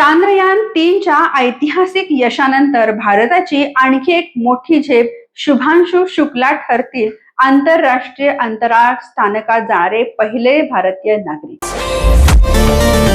चांद्रयान तीनच्या ऐतिहासिक यशानंतर भारताची आणखी एक मोठी झेप शुभांशु शुक्ला ठरतील आंतरराष्ट्रीय अंतराळ स्थानकात जाणारे पहिले भारतीय नागरिक.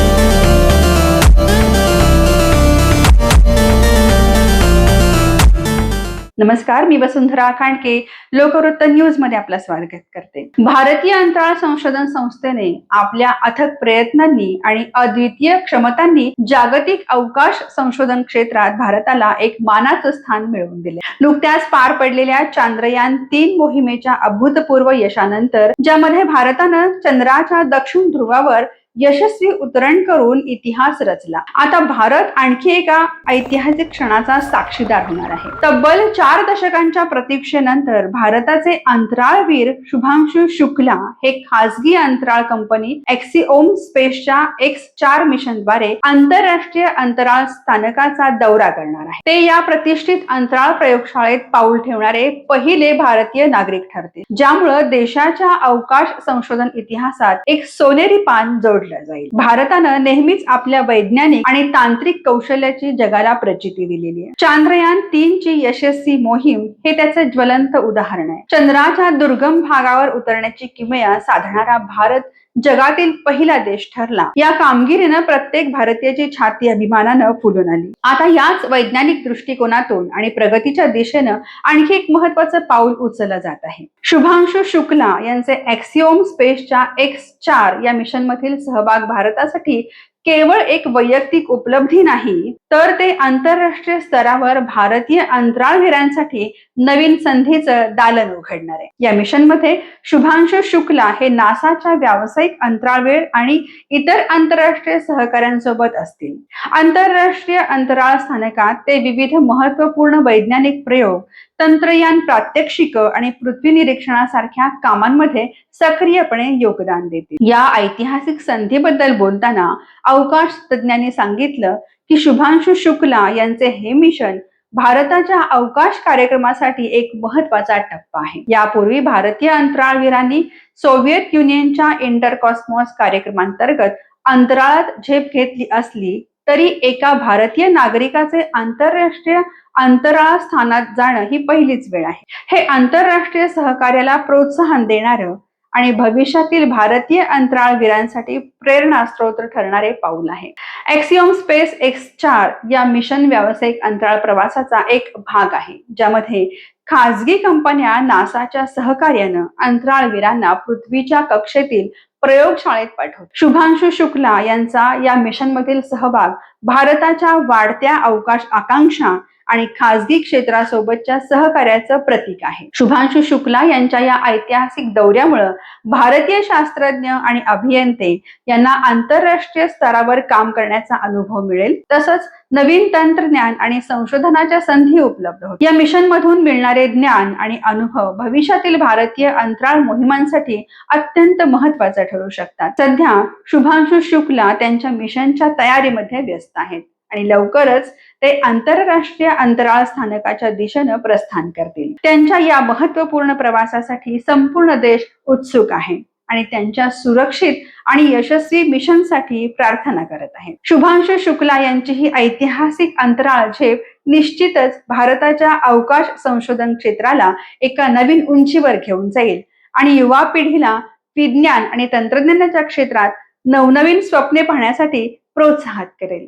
नमस्कार मी वसुंधरा खांडके. लोकवृत्त न्यूजमध्ये आपलं स्वागत करते. भारतीय अंतराळ संशोधन संस्थेने आपल्या अथक प्रयत्नांनी आणि अद्वितीय क्षमतांनी जागतिक अवकाश संशोधन क्षेत्रात भारताला एक मानाचं स्थान मिळवून दिले. नुकत्याच पार पडलेल्या चांद्रयान तीन मोहिमेच्या अभूतपूर्व यशानंतर ज्यामध्ये भारतानं चंद्राच्या दक्षिण ध्रुवावर यशस्वी उतरण करून इतिहास रचला. आता भारत आणखी एका ऐतिहासिक क्षणाचा साक्षीदार होणार आहे. तब्बल चार दशकांच्या प्रतीक्षेनंतर भारताचे अंतराळवीर शुभांशु शुक्ला हे खासगी अंतराळ कंपनी एक्सिओम स्पेसच्या एक्स चार मिशनद्वारे आंतरराष्ट्रीय अंतराळ स्थानकाचा दौरा करणार आहे. ते या प्रतिष्ठित अंतराळ प्रयोगशाळेत पाऊल ठेवणारे पहिले भारतीय नागरिक ठरतील. ज्यामुळं देशाच्या अवकाश संशोधन इतिहासात एक सोनेरी पान जोडलं जाईल. भारतानं नेहमीच आपल्या वैज्ञानिक आणि तांत्रिक कौशल्याची जगाला प्रचिती दिलेली आहे. चांद्रयान तीन ची यशस्वी मोहीम हे त्याचे ज्वलंत उदाहरण आहे. चंद्राच्या दुर्गम भागावर उतरण्याची किमया साधणारा भारत जगातील पहिला देश ठरला. या कामगिरीनं प्रत्येक भारतीयाची छाती अभिमानानं फुलून आली. आता याच वैज्ञानिक दृष्टिकोनातून आणि प्रगतीच्या दिशेनं आणखी एक महत्वाचं पाऊल उचललं जात आहे. शुभांशु शुक्ला यांचे एक्सिओम स्पेसच्या एक्स चार या मिशन मधील सहभाग भारतासाठी केवळ एक वैयक्तिक उपलब्धी नाही तर ते आंतरराष्ट्रीय स्तरावर भारतीय अंतराळवीरांसाठी नवीन संधीचं दालन उघडणार आहे. या मिशनमध्ये शुभांशु शुक्ला हे नासाच्या व्यावसायिक अंतराळवीर आणि इतर आंतरराष्ट्रीय सहकाऱ्यांसोबत असतील. आंतरराष्ट्रीय अंतराळ स्थानकात ते विविध महत्त्वपूर्ण वैज्ञानिक प्रयोग तंत्रयान प्रात्यक्षिक आणि पृथ्वी निरीक्षणासारख्या कामांमध्ये सक्रियपणे योगदान देतील. या ऐतिहासिक संधीबद्दल बोलताना अवकाश तज्ज्ञांनी सांगितलं की शुभांशु शुक्ला यांचे हे मिशन भारताच्या अवकाश कार्यक्रमासाठी एक महत्त्वाचा टप्पा आहे. यापूर्वी भारतीय अंतराळवीरांनी सोव्हिएत युनियनच्या इंटरकॉस्मॉस कार्यक्रमांतर्गत अंतराळात झेप घेतली असली तरी एका भारतीय नागरिकाचे आंतरराष्ट्रीय अंतराळ स्थानात जाणं ही पहिलीच वेळ आहे. हे आंतरराष्ट्रीय सहकार्याला प्रोत्साहन देणारं आणि भविष्यातील भारतीय अंतराळवीरांसाठी प्रेरणास्त्रोत ठरणारे पाऊल आहे. एक्सिओम स्पेस एक्स चार या मिशन व्यावसायिक अंतराळ प्रवासाचा एक भाग आहे ज्यामध्ये खाजगी कंपन्या नासाच्या सहकार्यानं अंतराळवीरांना पृथ्वीच्या कक्षेतील प्रयोगशाळेत पाठवत शुभांशु शुक्ला यांचा या मिशन मधील सहभाग भारताच्या वाढत्या अवकाश आकांक्षा आणि खासगी क्षेत्रासोबतच्या सहकार्याचं प्रतीक आहे. शुभांशु शुक्ला यांच्या या ऐतिहासिक दौऱ्यामुळं भारतीय शास्त्रज्ञ आणि अभियंते यांना आंतरराष्ट्रीय स्तरावर काम करण्याचा अनुभव मिळेल. तसंच नवीन तंत्रज्ञान आणि संशोधनाच्या संधी उपलब्ध होतील. या मिशन मधून मिळणारे ज्ञान आणि अनुभव भविष्यातील भारतीय अंतराळ मोहिमांसाठी अत्यंत महत्त्वाचे ठरू शकतात. सध्या शुभांशु शुक्ला त्यांच्या मिशनच्या तयारीमध्ये व्यस्त आहेत. आणि लवकरच ते आंतरराष्ट्रीय अंतराळ स्थानकाच्या दिशेनं प्रस्थान करतील. त्यांच्या या महत्त्वपूर्ण प्रवासासाठी संपूर्ण देश उत्सुक आहे आणि त्यांच्या सुरक्षित आणि यशस्वी मिशनसाठी प्रार्थना करत आहे. शुभांशु शुक्ला यांची ही ऐतिहासिक अंतराळ झेप निश्चितच भारताच्या अवकाश संशोधन क्षेत्राला एका नवीन उंचीवर घेऊन जाईल आणि युवा पिढीला विज्ञान आणि तंत्रज्ञानाच्या क्षेत्रात नवनवीन स्वप्ने पाहण्यासाठी प्रोत्साहित करेल.